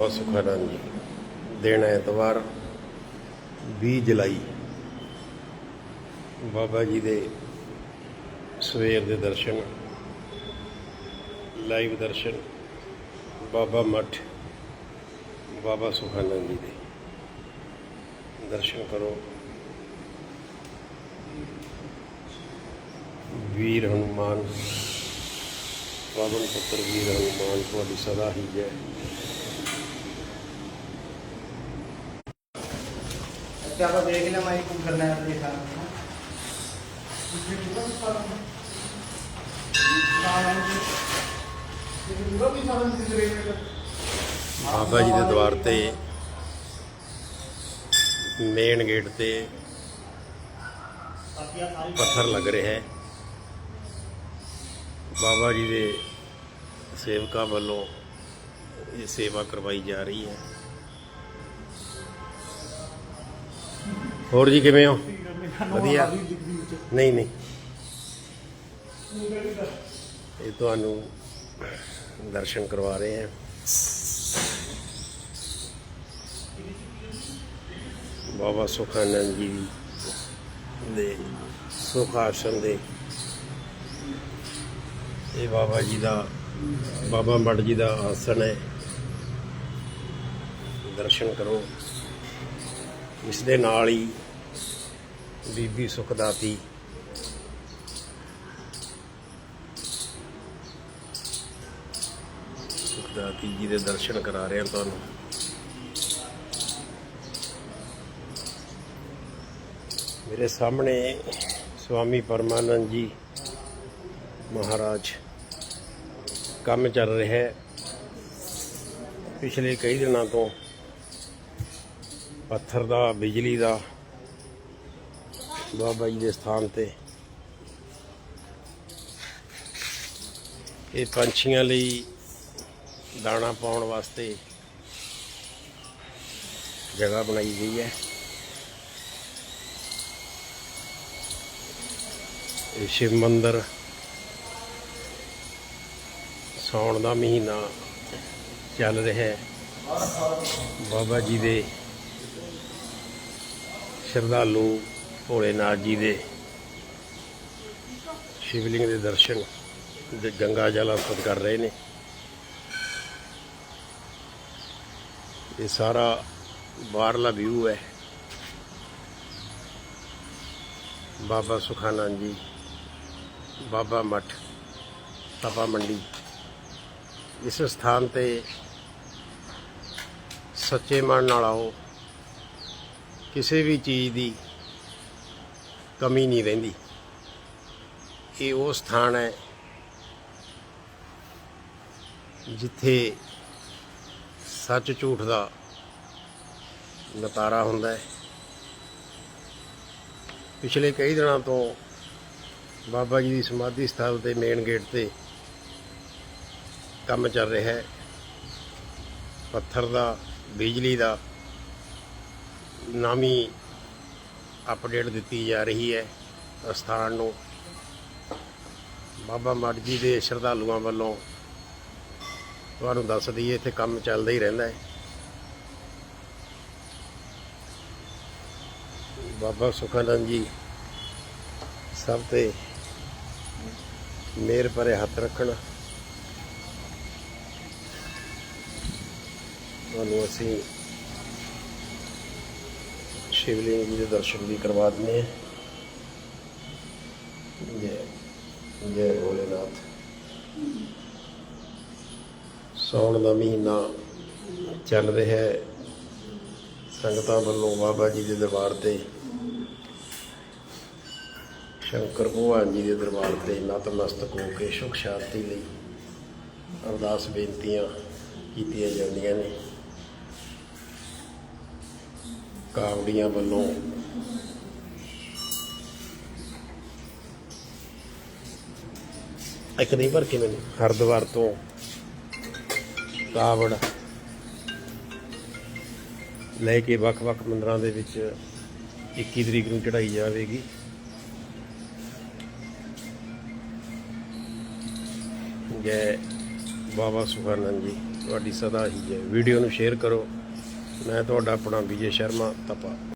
ਬਹੁਤ ਸੁਖਾਨੰਦ ਜੀ। ਦਿਨ ਐਤਵਾਰ 20 ਜੁਲਾਈ। ਬਾਬਾ ਜੀ ਦੇ ਸਵੇਰ ਦੇ ਦਰਸ਼ਨ, ਲਾਈਵ ਦਰਸ਼ਨ, ਬਾਬਾ ਮੱਠ, ਬਾਬਾ ਸੁਖਾਨੰਦ ਜੀ ਦੇ। ਦਰਸ਼ਨ ਕਰੋ। ਵੀਰ ਹਨੂਮਾਨ, ਪਾਵਨ ਪੁੱਤਰ ਵੀਰ ਹਨੂਮਾਨ, ਤੁਹਾਡੀ ਸਦਾ ਹੀ ਜੈ। क्या आप देख लें हमारी कुक करना है देखा ਬਾਬਾ ਜੀ ਦੇ ਦਵਾਰ ਤੇ ਮੇਨ ਗੇਟ ਤੇ ਪੱਥਰ ਲੱਗ ਰਿਹਾ ਹੈ ਬਾਬਾ ਜੀ ਦੇ ਸੇਵਕਾਂ ਵੱਲੋਂ ਇਹ ਸੇਵਾ ਕਰਵਾਈ ਜਾ ਰਹੀ ਹੈ ਹੋਰ ਜੀ ਕਿਵੇਂ ਹੋ? ਵਧੀਆ। ਨਹੀਂ ਨਹੀਂ। ਇਹ ਤੁਹਾਨੂੰ ਦਰਸ਼ਨ ਕਰਵਾ ਰਹੇ ਹਾਂ। ਬਾਬਾ ਸੁਖਾਨੰਦ ਜੀ ਦੇ ਸੁਖ ਆਸ਼ਰਮ ਦੇ। ਇਹ ਬਾਬਾ ਜੀ ਦਾ, ਬਾਬਾ ਮੜ ਜੀ ਦਾ ਆਸਣ ਹੈ। ਦਰਸ਼ਨ ਕਰੋ। ਇਸ ਦੇ ਨਾਲ ਹੀ ਬੀਬੀ ਸੁਖਦਾਤੀ। ਸੁਖਦਾਤੀ ਜੀ ਦੇ ਦਰਸ਼ਨ ਕਰਾ ਰਹੇ ਹਾਂ ਤੁਹਾਨੂੰ। ਮੇਰੇ ਸਾਹਮਣੇ ਸਵਾਮੀ ਪਰਮਾਨੰਦ ਜੀ ਮਹਾਰਾਜ ਕੰਮ ਚੱਲ ਰਿਹਾ ਹੈ। ਪਿਛਲੇ ਕਈ ਦਿਨਾਂ ਤੋਂ ਪੱਥਰ ਦਾ, ਬਿਜਲੀ ਦਾ। ਬਾਬਾ ਜੀ ਦੇ ਸਥਾਨ ਤੇ। ਇਹ ਪੰਛੀਆਂ ਲਈ ਦਾਣਾ ਪਾਉਣ ਵਾਸਤੇ ਜਗ੍ਹਾ ਬਣਾਈ ਗਈ ਹੈ। ਇਹ ਸ਼ਿਵ ਮੰਦਰ ਸੌਣ ਦਾ ਮਹੀਨਾ ਚੱਲ ਰਿਹਾ ਹੈ। ਬਾਬਾ ਜੀ ਦੇ ਸ਼ਰਧਾਲੂ ਭੋਲੇਨਾਥ ਜੀ ਦੇ ਸ਼ਿਵਲਿੰਗ ਦੇ ਦਰਸ਼ਨ ਦੇ ਗੰਗਾ ਜਲ ਅਰਪਿਤ ਕਰ ਰਹੇ ਨੇ। ਇਹ ਸਾਰਾ ਬਾਹਰਲਾ ਵਿਊ ਹੈ। ਬਾਬਾ ਸੁਖਾਨੰਦ ਜੀ, ਬਾਬਾ ਮਠ ਤਪਾ ਮੰਡੀ। ਇਸ ਸਥਾਨ ਤੇ ਸੱਚੇ ਮਨ ਨਾਲ ਆਓ। ਕਿਸੇ ਵੀ ਚੀਜ਼ ਦੀ ਕਮੀ ਨਹੀਂ ਰਹਿੰਦੀ। ਇਹ ਉਹ ਸਥਾਨ ਹੈ ਜਿੱਥੇ ਸੱਚ ਝੂਠ ਦਾ ਨਤਾਰਾ ਹੁੰਦਾ ਹੈ। ਪਿਛਲੇ ਕਈ ਦਿਨਾਂ ਤੋਂ ਬਾਬਾ ਜੀ ਦੀ ਸਮਾਧੀ ਸਥਲ ਤੇ ਮੇਨ ਗੇਟ ਤੇ ਕੰਮ ਚੱਲ ਰਿਹਾ ਹੈ। ਪੱਥਰ ਦਾ, ਬਿਜਲੀ ਦਾ ਨਾਮੀ ਅਪਡੇਟ ਦਿੱਤੀ ਜਾ ਰਹੀ ਹੈ ਸਥਾਨ ਨੂੰ। ਬਾਬਾ ਮੱਡ ਜੀ ਦੇ ਸ਼ਰਧਾਲੂਆਂ ਵੱਲੋਂ ਤੁਹਾਨੂੰ ਦੱਸ ਦਈਏ, ਇੱਥੇ ਕੰਮ ਚੱਲਦਾ ਹੀ ਰਹਿੰਦਾ ਹੈ। ਬਾਬਾ ਸੁਖਾਨੰਦ ਜੀ, ਸਭ ਤੇ ਮੇਰ ਭਰੇ ਹੱਥ ਰੱਖਣ। ਤੁਹਾਨੂੰ ਅਸੀਂ ਸ਼ਿਵਲਿੰਗ ਜੀ ਦੇ ਦਰਸ਼ਨ ਵੀ ਕਰਵਾ ਦਿੰਦੇ ਹਾਂ ਜੈ ਜੈ ਭੋਲੇਨਾਥ। ਸੌਣ ਦਾ ਮਹੀਨਾ ਚੱਲ ਰਿਹਾ ਹੈ। ਸੰਗਤਾਂ ਵੱਲੋਂ ਬਾਬਾ ਜੀ ਦੇ ਦਰਬਾਰ ਤੇ, ਸ਼ੰਕਰ ਭਗਵਾਨ ਜੀ ਦੇ ਦਰਬਾਰ ਤੇ ਨਤਮਸਤਕ ਹੋ ਕੇ ਸੁਖ ਸ਼ਾਂਤੀ ਲਈ ਅਰਦਾਸ ਬੇਨਤੀਆਂ ਕੀਤੀਆਂ ਜਾਂਦੀਆਂ ਨੇ। ਕਾਵੜੀਆਂ ਵੱਲੋਂ। ਇੱਕ ਨਹੀਂ ਭਰ ਕੇ ਮੈਨੂੰ ਹਰਦੁਆਰ ਤੋਂ ਕਾਵੜ ਲੈ ਕੇ ਵੱਖ-ਵੱਖ ਮੰਦਰਾਂ ਦੇ ਵਿੱਚ 21 ਤਰੀਕ ਨੂੰ ਚੜਾਈ ਜਾਵੇਗੀ। ਜੈ ਬਾਬਾ ਸੁਖਾਨੰਦ ਜੀ, ਤੁਹਾਡੀ ਸਦਾ ਹੀ ਹੈ ਵੀਡੀਓ ਨੂੰ ਸ਼ੇਅਰ ਕਰੋ। ਮੈਂ ਤੁਹਾਡਾ ਆਪਣਾ ਵਿਜੇ ਸ਼ਰਮਾ ਤਪਾ।